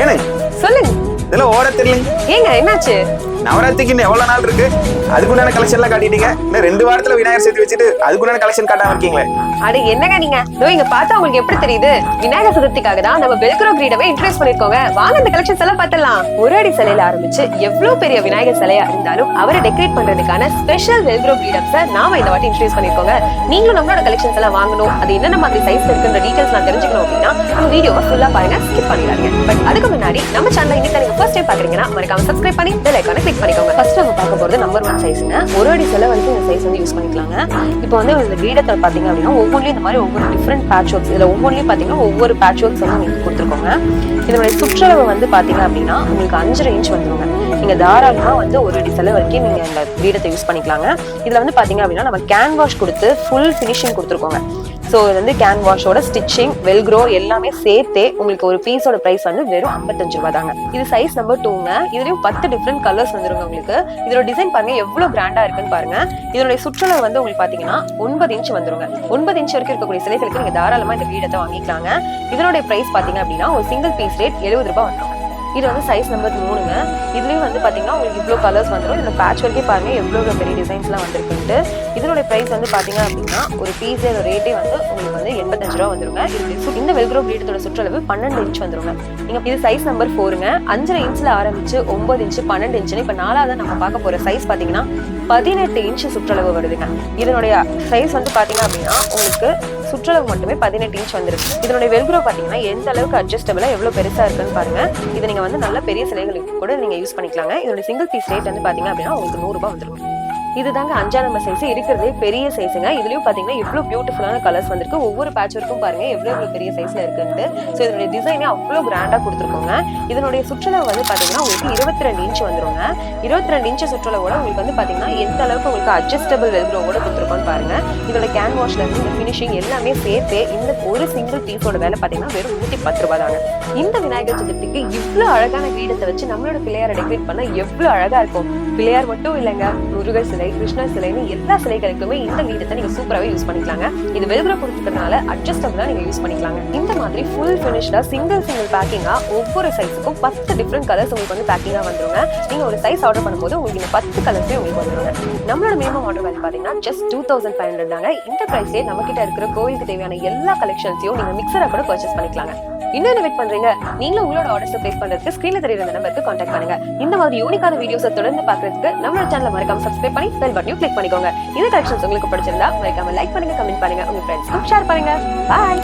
ஏனுங்க சொல்லுங்க. இதெல்லாம் ஓட தெரியலங்க. ஏங்க என்னாச்சு? நவராத்திரிக்கு எவ்வளவு நாள் இருக்கு? அதுக்குண்டான கலெக்ஷன் எல்லாம் காட்டிட்டீங்க. இன்னும் ரெண்டு வாரத்துல விநாயகர் சேர்த்து வச்சுட்டு அதுக்குண்டான கலெக்ஷன் காட்டாம இருக்கீங்களே. அட என்னங்க நீங்க? இதோ இங்க பார்த்தா உங்களுக்கு எப்படி தெரியுது? விநாயகர் சதுர்த்திக்காக தான் நம்ம வெல்க்ரோ கிரீடவே இன்ட்ரெஸ்ட் பண்ணிருக்கோங்க. வாங்க இந்த கலெக்ஷன்ஸ் எல்லாம் பார்த்தலாம் ஒரு அடி சிலையில ஆரம்பிச்சு எவ்வளவு பெரிய விநாயகர் சிலையா இருந்தாலும் அவரை டெக்கரேட் பண்றதுக்கான ஸ்பெஷல் வெல்க்ரோ கிரீடப்ஸ நாம இந்த வாட்டி இன்ட்ரடியூஸ் பண்ணிருக்கோங்க. நீங்களும் நம்மளோட கலெக்ஷன்ஸ் எல்லாம் வாங்கணும். அது என்னென்ன மாதிரி சைஸ்ல இருக்குன்ற டீடைல்ஸ் நான் தெரிஞ்சுக்கணும் அப்படின்னா நம்ம வீடியோவை ஃபுல்லா பாருங்க ஸ்கிப் பண்ணிடாதீங்க. பட் அதுக்கு முன்னாடி நம்ம சேனல் இன்னைக்கு நீங்க ஃபர்ஸ்ட் டைம் பாக்குறீங்கன்னா மறக்காம சப்ஸ்கிரைப் பண்ணி பெல் ஐக்கான பிக் பண்ணிக்கோங்க. ஃபர்ஸ்ட் நம்ம பார்க்க போகிறது நம்பர் ஒன் சைஸ்ங்க ஒரு அடி செலவு வரைக்கும் இந்த சைஸ் வந்து யூஸ் பண்ணிக்கலாங்க. இப்போ வந்து இந்த வீடத்தில் பார்த்தீங்க அப்படின்னா ஒவ்வொன்றிலும் இந்த மாதிரி ஒவ்வொரு டிஃப்ரெண்ட் பேட்ச் ஒர்க்ஸ் இதில் ஒவ்வொன்றிலையும் பார்த்தீங்கன்னா ஒவ்வொரு பேட்ச் ஒர்க்ஸ் வந்து உங்களுக்கு கொடுத்துருக்கோங்க. இதனுடைய சுற்றளவு வந்து பார்த்தீங்க அப்படின்னா உங்களுக்கு அஞ்சரை இன்ச் வந்துருங்க. நீங்கள் தாராளமாக வந்து ஒரு அடி செலவு வரைக்கும் நீங்கள் இந்த வீடத்தை யூஸ் பண்ணிக்கலாங்க. இதில் வந்து பார்த்தீங்க அப்படின்னா நம்ம கேன் வாஷ் கொடுத்து ஃபுல் ஃபினிஷிங் கொடுத்துருக்கோங்க. ஸோ இது வந்து கேன் வாஷோட ஸ்டிச்சிங் வெல்க்ரோ எல்லாமே சேர்த்தே உங்களுக்கு ஒரு பீஸோட ப்ரைஸ் வந்து வெறும் ஐம்பத்தஞ்சு ரூபா தாங்க. இது சைஸ் நம்பர் டூங்க இதுலயும் பத்து டிஃப்ரெண்ட் கலர்ஸ் வந்துருங்க உங்களுக்கு. இதோட டிசைன் பாருங்க எவ்வளவு கிராண்டா இருக்குன்னு பாருங்க. இதனுடைய சுற்றுலா வந்து உங்களுக்கு பாத்தீங்கன்னா ஒன்பது இன்ச் வந்துருங்க. ஒன்பது இன்ச் வரைக்கும் இருக்கக்கூடிய சிலைகளுக்கு நீங்க தாராளமா இந்த வீடத்தை வாங்கிக்கலாங்க. இதனுடைய ப்ரைஸ் பாத்தீங்க அப்படின்னா ஒரு சிங்கிள் பீஸ் ரேட் எழுபது ரூபாய் வந்துரும் இது வந்து சைஸ் நம்பர் மூணுங்க. இதுலேயும் வந்து பார்த்தீங்கன்னா உங்களுக்கு இவ்வளோ கலர்ஸ் வந்துடும் இந்த பேட்ச் ஒர்க்கே பாருங்கள் எவ்வளோ பெரிய டிசைன்ஸ்லாம் வந்திருக்குன்ட்டு. இதனுடைய ப்ரைஸ் வந்து பார்த்தீங்க அப்படின்னா ஒரு பீஸ் ரேட்டே வந்து உங்களுக்கு வந்து எண்பத்தஞ்சு ரூபா வந்துருங்க. இந்த வெல்க்ரோ கிரீடத்தோட சுற்றளவு பன்னெண்டு இன்ச் வந்துருங்க. நீங்கள் இது சைஸ் நம்பர் ஃபோருங்க அஞ்சரை இன்ச்சில் ஆரம்பிச்சு ஒன்பது இன்ச்சு பன்னெண்டு இன்ச்சுன்னு இப்போ நாலாவது நம்ம பார்க்க போகிற சைஸ் பார்த்தீங்கன்னா பதினெட்டு இன்ச்சு சுற்றளவு வருதுங்க. இதனுடைய சைஸ் வந்து பார்த்தீங்க அப்படின்னா உங்களுக்கு சுற்றளவு மட்டுமே பதினெட்டு இன்ச் வந்திருக்கு. இதனுடைய வெல்க்ரோ பார்த்தீங்கன்னா எந்த அளவுக்கு அட்ஜஸ்டபிளாக எவ்வளோ பெருசாக இருக்குன்னு பாருங்க. இதை நீங்கள் வந்து நல்ல பெரிய சிலைகளுக்கு கூட நீங்கள் யூஸ் பண்ணிக்கலாங்க. இதனுடைய சிங்கிள் பீஸ் ரேட் வந்து பார்த்தீங்க அப்படின்னா உங்களுக்கு நூறுரூபா வந்துருக்கும் வந்துரும். இதுதாங்க அஞ்சா நம்பர் சைஸ் இருக்கிறதே பெரிய சைஸுங்க இதுலயும் பாத்தீங்கன்னா இவ்வளவு பியூட்டிஃபுல்லான கலர்ஸ் வந்திருக்கு. ஒவ்வொரு பேட்ச் ஒர்க்கும் பாருங்க எவ்வளவு எவ்வளவு பெரிய சைஸ்ல இருக்குன்ட்டு. ஸோ இதனுடைய டிசைனே அவ்வளவு கிராண்டா கொடுத்துருக்கோங்க. இதனுடைய சுற்றுலா வந்து பாத்தீங்கன்னா உங்களுக்கு இருபத்தி ரெண்டு இன்ச் வந்துருங்க. இருபத்தி ரெண்டு இன்ச் சுற்றளவோட உங்களுக்கு வந்து பாத்தீங்கன்னா எந்த அளவுக்கு உங்களுக்கு அட்ஜஸ்டபிள் வெல்க்ரோவோட கொடுத்துருக்கோம்னு பாருங்க. இதோட கேன் வாஷ்ல இருந்து இந்த ஃபினிஷிங் எல்லாமே சேர்த்து இந்த ஒரு சிங்கிள் பீஸோட வேலை பாத்தீங்கன்னா வெறும் நூத்தி பத்து ரூபாய் தாங்க இந்த விநாயகர் சதுர்த்திக்கு இவ்வளவு அழகான கிரீடத்தை வச்சு நம்மளோட பிள்ளையாரை டெக்கரேட் பண்ணா எவ்வளவு அழகா இருக்கும். பிள்ளையார் மட்டும் இல்லைங்க முருகர் சிலை கிருஷ்ண சிலைன்னு எல்லா சிலைகளுக்குமே இந்த கிரீடத்தை நீங்க சூப்பராகவே யூஸ் பண்ணிக்கலாங்க. இது வெறுப்புற கொடுத்துக்கிறதுனால அட்ஜஸ்டபிளா நீங்க யூஸ் பண்ணிக்கலாங்க. இந்த மாதிரி ஃபுல் ஃபினிஷ்டா சிங்கிள் சிங்கிள் பேக்கிங்கா ஒவ்வொரு சைஸுக்கும் பத்து டிஃப்ரெண்ட் கலர்ஸ் உங்களுக்கு வந்து பேக்கிங்கா வந்துருங்க. நீங்க ஒரு சைஸ் ஆர்டர் பண்ணும்போது உங்களுக்கு இந்த பத்து கலர்ஸே உங்களுக்கு வந்துருங்க. நம்மளோட மினிமம் ஆர்டர் வேல்யூ பாத்தீங்கன்னா just two thousand five hundred தாங்க. இந்த பிரைஸ்லேயே நம்ம கிட்ட இருக்கிற கோவிலுக்கு தேவையான எல்லா கலெக்ஷன்ஸையும் நீங்க மிக்சரா கூட பர்ச்சேஸ் பண்ணிக்கலாங்க. இன்னும் வெயிட் பண்றீங்க நீங்களும் உங்களோட ஆர்டர்ஸ் பிளேஸ் பண்றதுக்கு ஸ்கிரீன்ல தெரியுற நம்பருக்கு கான்டாக்ட் பண்ணுங்க. இந்த மாதிரி யூனிக்கான வீடியோஸை தொடர்ந்து பாக்குறதுக்கு நம்மளோட சேனலை மறக்காம சப்ஸ்கிரைப் பண்ணி பெல் பட்டனையும் கிளிக் பண்ணிக்கோங்க. இந்த கலெக்ஷன்ஸ் உங்களுக்கு பிடிச்சிருந்தா மறக்காம லைக் பண்ணுங்க கமெண்ட் பண்ணுங்க. உங்க ஃப்ரெண்ட்ஸ்க்கும் ஷேர் பண்ணுங்க. பாய்